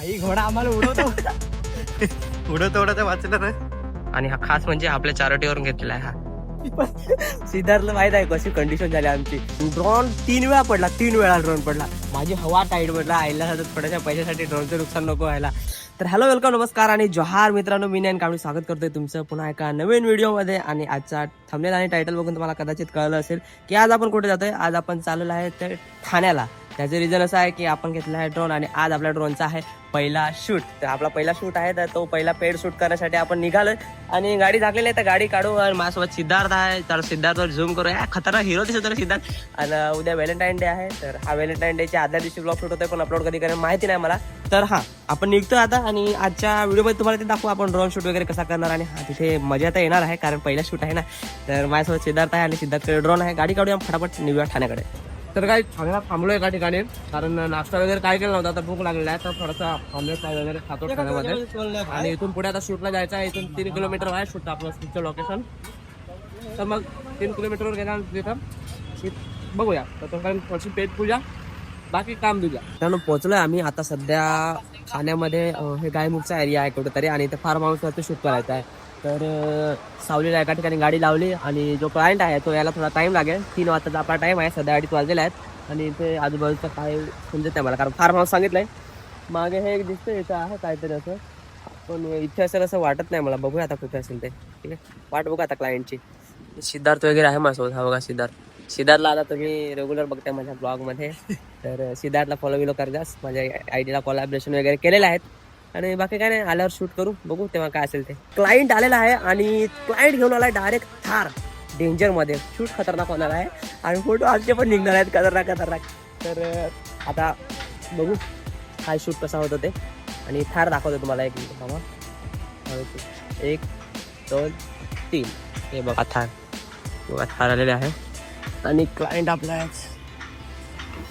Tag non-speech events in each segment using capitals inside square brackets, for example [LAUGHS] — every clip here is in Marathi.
आई घोडा आम्हाला उडवतो. [LAUGHS] उडत उडत वाचलं रे आणि हा खास म्हणजे आपल्या चारोटीवरून घेतलेला आहे हा. सिद्धार्थला माहीत आहे कशी कंडिशन झाली आमची. ड्रोन तीन वेळा पडला तीन वेळा ड्रोन पडला. माझी हवा टाईट पडला आईला सतत थोड्याशा पैशासाठी ड्रोनचं नुकसान नको व्हायला. तर हॅलो वेलकम नमस्कार आणि जोहार मित्रांनो मी आणि कावडी स्वागत करतोय तुमचं पुन्हा एका नवीन व्हिडिओमध्ये आणि आजचा थंबनेल आणि टायटल बघून तुम्हाला कदाचित कळलं असेल की आज आपण कुठे जातोय? आज आपण चाललेलो आहे ते ठाण्याला. त्याचं रिझन असं आहे की आपण घेतला आहे ड्रोन आणि आज आपल्या ड्रोनचा आहे पहिला शूट तर आपला पहिला शूट आहे तर तो पहिला पेड शूट करण्यासाठी आपण निघालो आणि गाडी झाकलेली आहे तर गाडी काढू आणि माझ्यासोबत सिद्धार्थ आहे. तर सिद्धार्थवर झूम करू या खतरनाक हिरो दिसत होता सिद्धार्थ. आणि उद्या व्हॅलेंटाईन डे आहे तर हा व्हॅलेंटाईन डेच्या आदल्या दिवशी ब्लॉग शूट होतोय पण अपलोड कधी करेन माहिती नाही मला. तर हा आपण निघतो आता आणि आजच्या व्हिडिओमध्ये तुम्हाला ते दाखवू आपण ड्रोन शूट वगैरे कसा करणार आणि हा तिथे मजा तर येणार आहे कारण पहिला शूट आहे ना. तर माझ्यासोबत सिद्धार्थ आहे आणि सिद्धार्थकडे ड्रोन आहे. गाडी काढूया फटाफट निघूया ठाण्याकडे. तर काही ठाण्याला थांबलोय एका ठिकाणी. कारण नाश्ता वगैरे काय केला नव्हता तर भूक लागलेला आहे तर थोडासा ऑमलेट वगैरे खातो ठाण्यामध्ये आणि इथून पुढे आता शूटला जायचं आहे इथून तीन किलोमीटर आहे शूट आपलं शूटचं लोकेशन तर मग तीन किलोमीटरवर गेल्यानंतर तिथं बघूया. तर तोपर्यंत थोडीशी पेट पूजा बाकी काम तुझ्या त्यानं पोहोचलोय आम्ही आता सध्या ठाण्यामध्ये हे गायमुखचा एरिया आहे कुठेतरी आणि इथे फार्म हाऊसवरती शूट करायचं आहे. तर सावलीला एका ठिकाणी गाडी लावली आणि जो क्लायंट आहे तो यायला थोडा टाइम लागेल. तीन वाजताचा आपला टाईम आहे. सध्या अडीच वाजलेला आहेत. आणि इथे आजूबाजूचं काय समजत नाही मला कारण फार्म हाऊस सांगितलंय. मागे हे एक दिसतं इथं आहे काहीतरी असं. पण इथे असेल असं वाटत नाही मला. बघूया आता कुठे असेल ते. ठीक आहे? वाट बघू आता क्लायंटची सिद्धार्थ वगैरे आहे माझ्यासोबत. हा बघा सिद्धार्थ. सिद्धार्थला आता तुम्ही रेग्युलर बघताय माझ्या ब्लॉगमध्ये तर सिद्धार्थला फॉलो विलो करजास. माझ्या आय डीला कॉलॅबरेशन वगैरे केलेलं आहेत. आणि बाकी काय नाही आल्यावर शूट करू बघू तेव्हा काय असेल ते. क्लायंट आलेला आहे आणि क्लायंट घेऊन आलाय डायरेक्ट थार. डेंजरमध्ये शूट खतरनाक होणार आहे. आणि फोटो आमचे पण निघणार आहेत. खतरनाक खतरनाक. तर आता बघू काय शूट कसा होतं ते. आणि थार दाखवतो तुम्हाला एक मिनिट थांबा. एक दोन तीन. हे बघा थार. बघा थार आलेले आहे. आणि क्लायंट आपला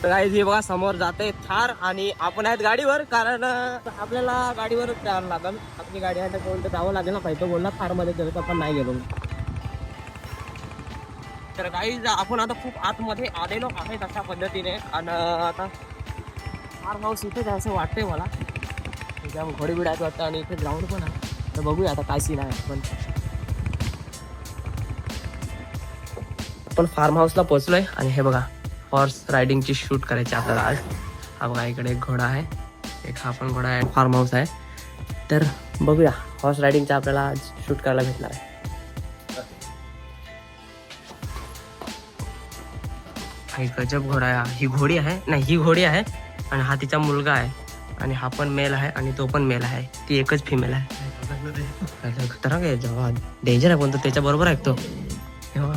गाईज हे बघा समोर जाते थार आणि आपण आहेत गाडीवर कारण आपल्याला गाडीवर जावं लागेल. आपली गाडी आहे तर कोणतं जावं लागेल ना पाहिजे बोलला. थारमध्ये गेलो तर आपण नाही गेलो. तर गाईज आपण आता खूप आतमध्ये आलेलो आहे तशा पद्धतीने. आणि आता फार्म हाऊस इथेच आहे असं वाटतंय मला. त्यामुळे घोडे बिडायचं वाटतं आणि इथे ग्राउंड पण आहे. तर बघूया आता काय सीन आहे. पण आपण फार्म हाऊसला पोहोचलोय. आणि हे बघा हॉर्स रायडिंगची शूट करायची आपल्याला आज. हा बघा इकडे एक घोडा आहे. एक हा पण घोडा आहे फार्म हाऊस आहे. तर बघूया हॉर्स रायडिंगचा आपल्याला आज शूट करायला भेटणार आहे. गजब घोडा आहे. ही घोडी आहे. नाही ही घोडी आहे आणि हा तिचा मुलगा आहे. आणि हा पण मेल आहे आणि तो पण मेल आहे. ती एकच फिमेल आहे. खतरनाक आहे. जेव्हा डेंजर आहे पण तो त्याच्या बरोबर आहे तो.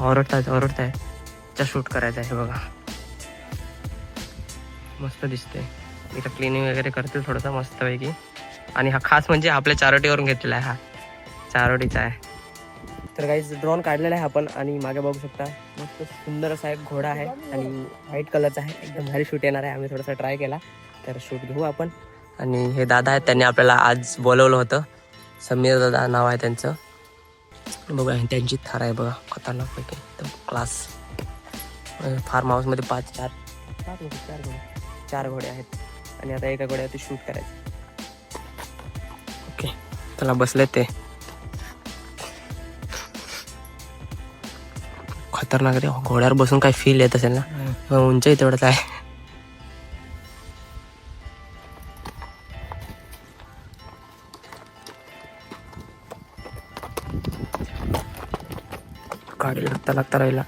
ओरडताय ओरडताय. शूट करायचा आहे बघा. मस्त दिसते. इथं क्लिनिंग वगैरे करते थोडंसं मस्तपैकी. आणि हा खास म्हणजे आपल्या चारोटीवरून घेतलेला आहे हा. चारोटीचा आहे. तर काही ड्रोन काढलेला आहे आपण आणि मागे बघू शकता मस्त सुंदर असा एक घोडा आहे आणि व्हाईट कलरचा आहे. एकदम भारी शूट येणार आहे. आम्ही थोडासा ट्राय केला तर शूट घेऊ आपण. आणि हे दादा आहेत त्यांनी आपल्याला आज बोलवलं होतं. समीर दादा नाव आहे त्यांचं. बघा त्यांची थार आहे बघा खतरनाकपैकी. एकदम क्लास फार्म हाऊसमध्ये पाच चार पाच चार. घोडे चार घोडे आहेत. आणि आता एका घोड्यावरती शूट करायचं. ओके. त्याला बसले ते. खतरनाक रे. घोड्यावर बसून काय फील येत असेल ना? उंचही तेवढंच आहे. गाडी लागता लागता राहिला.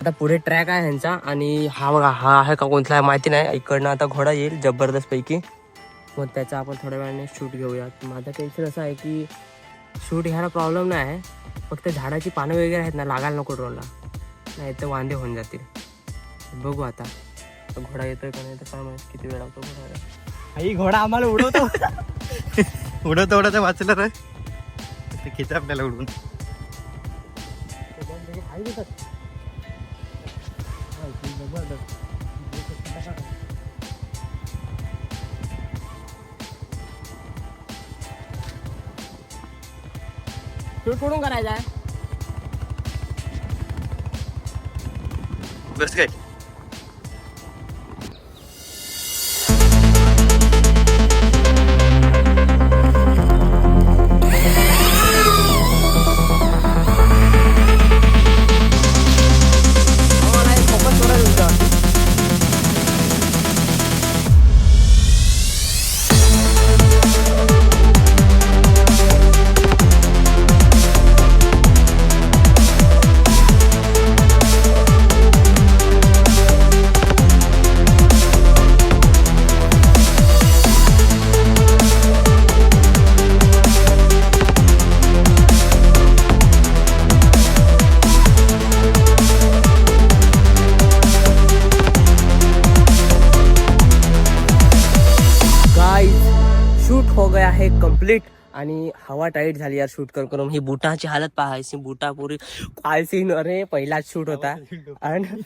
आता पुढे ट्रॅक आहे ह्यांचा आणि हा बघा हा आहे का कोणता आहे माहिती नाही. इकडनं आता घोडा येईल जबरदस्त पैकी मग त्याचा आपण थोड्या वेळाने शूट घेऊयात. माझं टेन्शन असं आहे की शूट घ्यायला प्रॉब्लेम नाही आहे. फक्त झाडाची पानं वगैरे आहेत ना लागायला नको ड्रोनला नाही तर वांदे होऊन जातील. बघू आता. घोडा येतोय का नाही तर काय माहीत किती वेळ लागतो घोडा आई घोडा आम्हाला उडवतो. [LAUGHS] उडत उडत वाचलं रे. ते आपल्याला शूट कुठून करायचा आहे. बस काय? आहे कंप्लीट आणि हवा टाईट झाली यार शूट करून करून. ही बुटाची हालत पाहायची. बुटा पुरी सीन अरे पहिलाच शूट होता. आणि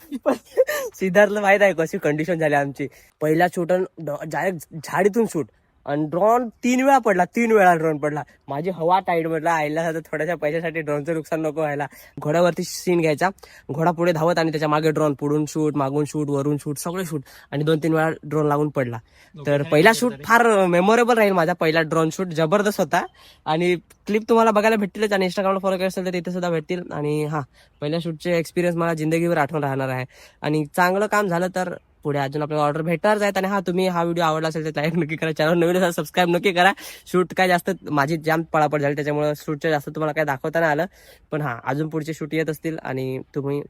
सिद्धार्थला माहीत आहे कशी कंडिशन झाली आमची. पहिला शूट डायरेक्ट झाडीतून शूट आणि ड्रोन तीन वेळा पडला तीन वेळा ड्रोन पडला. माझी हवा टाईट म्हटलं आईला थोड्याशा पैशासाठी ड्रोनचं नुकसान नको व्हायला. घोड्यावरती सीन घ्यायचा. घोडा पुढे धावत आणि त्याच्यामागे ड्रोन पुढून शूट मागून शूट वरून शूट सगळे शूट आणि दोन तीन वेळा ड्रोन लागून पडला. तर पहिला शूट फार मेमोरेबल राहील माझा पहिला ड्रोन शूट जबरदस्त होता. आणि क्लिप तुम्हाला बघायला भेटतीलच आणि इंस्टाग्रामला फॉलो करत असेल तर तिथे सुद्धा भेटतील. आणि हा पहिल्या शूटचे एक्सपिरियन्स मला जिंदगीवर आठवण राहणार आहे. आणि चांगलं काम झालं तर पुढे अजून आपल्याला ऑर्डर भेटणारच आहेत. आणि हा तुम्ही हा व्हिडिओ आवडला असेल तर लाईक नक्की करा. चॅनल नवीन असेल सबस्क्राईब नक्की करा. शूट काय जास्त माझी जाम पळापळ झाली त्याच्यामुळे शूटच्या जास्त तुम्हाला काय दाखवता नाही आलं. पण हा अजून पुढचे शूट येत असतील आणि तुम्ही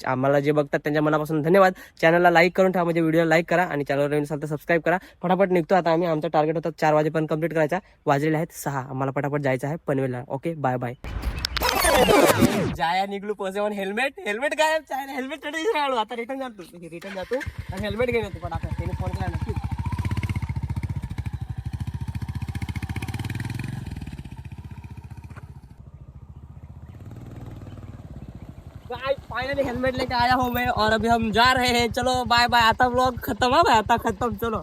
आम्हाला जे बघतात त्यांच्या मनापासून धन्यवाद. चॅनलला लाईक करून ठेवा म्हणजे व्हिडिओला लाईक करा. आणि चॅनल नवीन असाल तर सबस्क्राईब करा. फटाफट निघतो आता आम्ही. आमचा टार्गेट होता चार वाजेपर्यंत कंप्लीट करायचा. वाजलेले आहेत सहा. आम्हाला फटाफट जायचं आहे पनवेलला. ओके बाय बाय जाया निघलो पोहोचे म्हणून हेल्मेट हेल्मेट काय चायला हेल्मेट कडे राहिलो आता रिटर्न जातो रिटर्न जातो आणि हेल्मेट घेऊन येतो फटाफट त्याने फ़ोन केला नक्की फाइनली हेलमेट लेके आया हूँ मैं, और अभी हम जा रहे हैं, चलो बाय बाय आता व्लॉग खत्म, है भाई आता खत्म, चलो।